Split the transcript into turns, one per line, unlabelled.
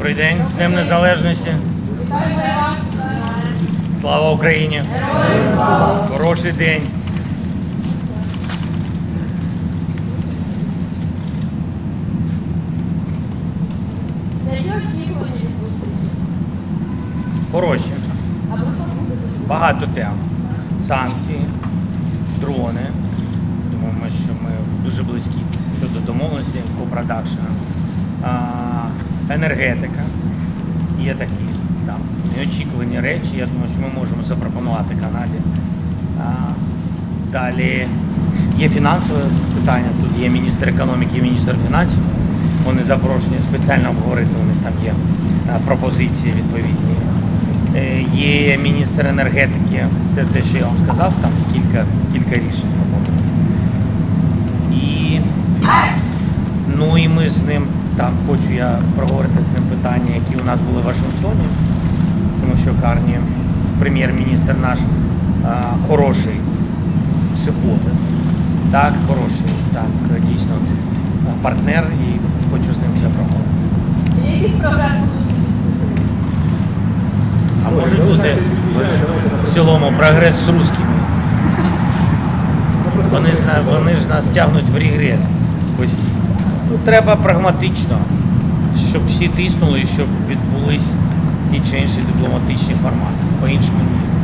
Добрий день, Днем Незалежності. Слава Україні! Хороший день. Хороші. Багато тем. Санкції, дрони. Думаємо, що ми дуже близькі щодо домовленості по продакшену. Енергетика. Є такі там неочікувані речі. Я думаю, що ми можемо запропонувати Канаді. А, далі є фінансове питання. Тут є міністр економіки і міністр фінансів. Вони запрошені спеціально обговорити. У них там є а, пропозиції відповідні. Е, Є міністр енергетики, це те, що я вам сказав, там кілька, кілька рішень роботи. І, ну і ми з ним, там хочу я проговорити з ним питання, які у нас були в Вашингтоні, тому що Карні, прем'єр-міністр наш, а, хороший сиплоти, так, хороший, так, дійсно партнер і хочу з ним це проговорити.
Є якийсь прогрес по зустрічі з Путіним?
А може бути в цілому прогрес з русскими. Вони ж, на- вони ж нас тягнуть в регрес постійно. Ну, треба прагматично, щоб всі тиснули щоб відбулись ті чи інші дипломатичні формати. По-іншому ні.